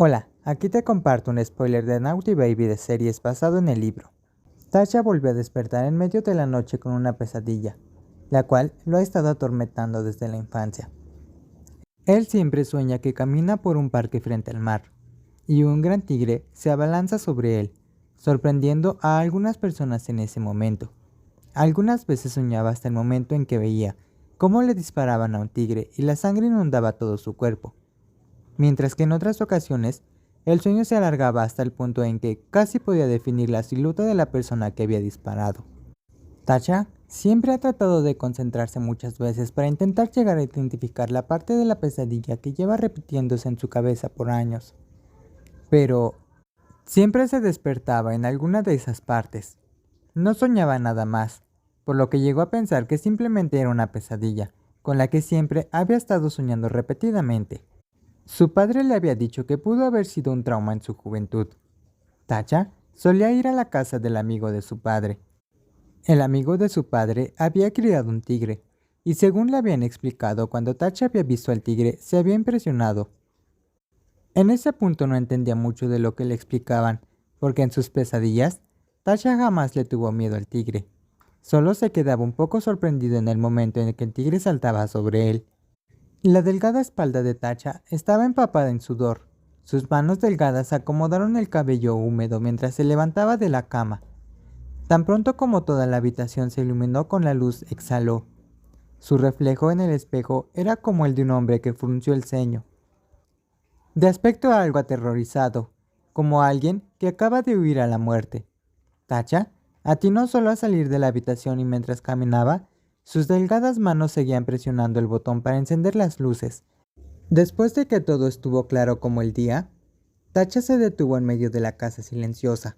Hola, aquí te comparto un spoiler de Naughty Baby de series basado en el libro. Tasha volvió a despertar en medio de la noche con una pesadilla, la cual lo ha estado atormentando desde la infancia. Él siempre sueña que camina por un parque frente al mar, y un gran tigre se abalanza sobre él, sorprendiendo a algunas personas en ese momento. Algunas veces soñaba hasta el momento en que veía cómo le disparaban a un tigre y la sangre inundaba todo su cuerpo, mientras que en otras ocasiones el sueño se alargaba hasta el punto en que casi podía definir la silueta de la persona que había disparado. Tasha siempre ha tratado de concentrarse muchas veces para intentar llegar a identificar la parte de la pesadilla que lleva repitiéndose en su cabeza por años. Pero siempre se despertaba en alguna de esas partes. No soñaba nada más, por lo que llegó a pensar que simplemente era una pesadilla, con la que siempre había estado soñando repetidamente. Su padre le había dicho que pudo haber sido un trauma en su juventud. Tacha solía ir a la casa del amigo de su padre, el amigo de su padre había criado un tigre, y según le habían explicado cuando Tacha había visto al tigre, se había impresionado. En ese punto no entendía mucho de lo que le explicaban, porque en sus pesadillas, Tacha jamás le tuvo miedo al tigre. Solo se quedaba un poco sorprendido en el momento en que el tigre saltaba sobre él. La delgada espalda de Tacha estaba empapada en sudor. Sus manos delgadas acomodaron el cabello húmedo mientras se levantaba de la cama. Tan pronto como toda la habitación se iluminó con la luz, exhaló. Su reflejo en el espejo era como el de un hombre que frunció el ceño. De aspecto algo aterrorizado, como alguien que acaba de huir a la muerte. Tacha atinó solo a salir de la habitación y mientras caminaba, sus delgadas manos seguían presionando el botón para encender las luces. Después de que todo estuvo claro como el día, Tacha se detuvo en medio de la casa silenciosa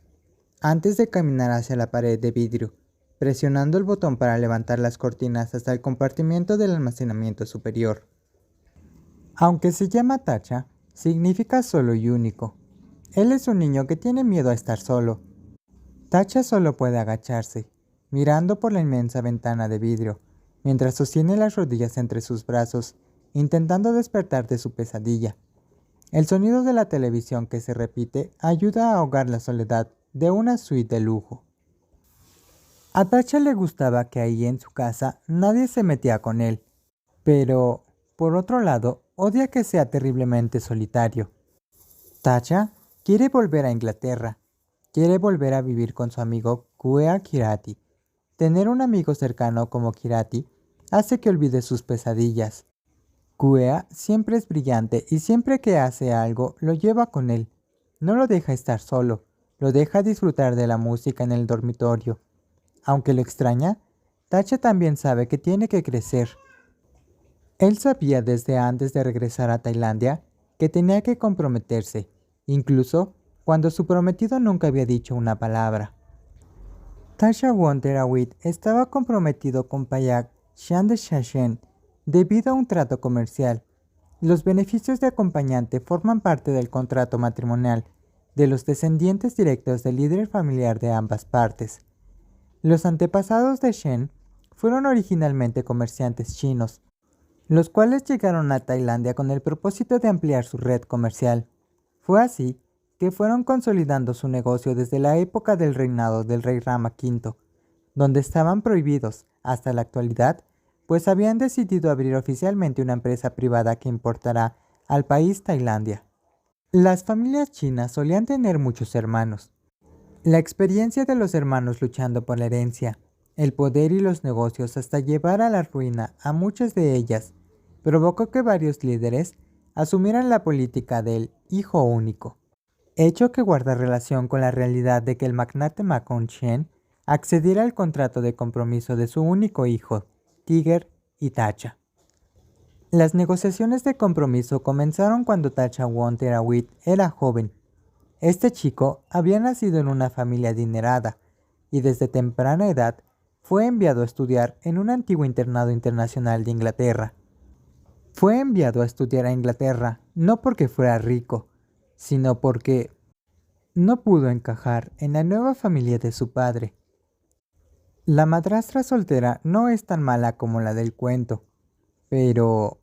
antes de caminar hacia la pared de vidrio, presionando el botón para levantar las cortinas hasta el compartimiento del almacenamiento superior. Aunque se llama Tacha, significa solo y único. Él es un niño que tiene miedo a estar solo. Tacha solo puede agacharse, mirando por la inmensa ventana de vidrio, mientras sostiene las rodillas entre sus brazos, intentando despertar de su pesadilla. El sonido de la televisión que se repite ayuda a ahogar la soledad de una suite de lujo. A Tacha le gustaba que ahí en su casa nadie se metía con él, pero, por otro lado, odia que sea terriblemente solitario. Tacha quiere volver a Inglaterra, quiere volver a vivir con su amigo Kuea Kirati. Tener un amigo cercano como Kirati hace que olvide sus pesadillas. Kuea siempre es brillante y siempre que hace algo lo lleva con él. No lo deja estar solo lo deja disfrutar de la música en el dormitorio. Aunque lo extraña, Tacha también sabe que tiene que crecer. Él sabía desde antes de regresar a Tailandia que tenía que comprometerse, incluso cuando su prometido nunca había dicho una palabra. Tasha Wonderawit estaba comprometido con Payak Shashen debido a un trato comercial. Los beneficios de acompañante forman parte del contrato matrimonial de los descendientes directos del líder familiar de ambas partes. Los antepasados de Shen fueron originalmente comerciantes chinos, los cuales llegaron a Tailandia con el propósito de ampliar su red comercial. Fue así que fueron consolidando su negocio desde la época del reinado del rey Rama V, donde estaban prohibidos hasta la actualidad, pues habían decidido abrir oficialmente una empresa privada que importará al país Tailandia. Las familias chinas solían tener muchos hermanos. La experiencia de los hermanos luchando por la herencia, el poder y los negocios hasta llevar a la ruina a muchas de ellas, provocó que varios líderes asumieran la política del hijo único, hecho que guarda relación con la realidad de que el magnate Macon Chen accediera al contrato de compromiso de su único hijo, Tiger y Tacha. Las negociaciones de compromiso comenzaron cuando Tacha Wonterawit era joven. Este chico había nacido en una familia adinerada y desde temprana edad fue enviado a estudiar en un antiguo internado internacional de Inglaterra. Fue enviado a estudiar a Inglaterra no porque fuera rico, sino porque no pudo encajar en la nueva familia de su padre. La madrastra soltera no es tan mala como la del cuento, pero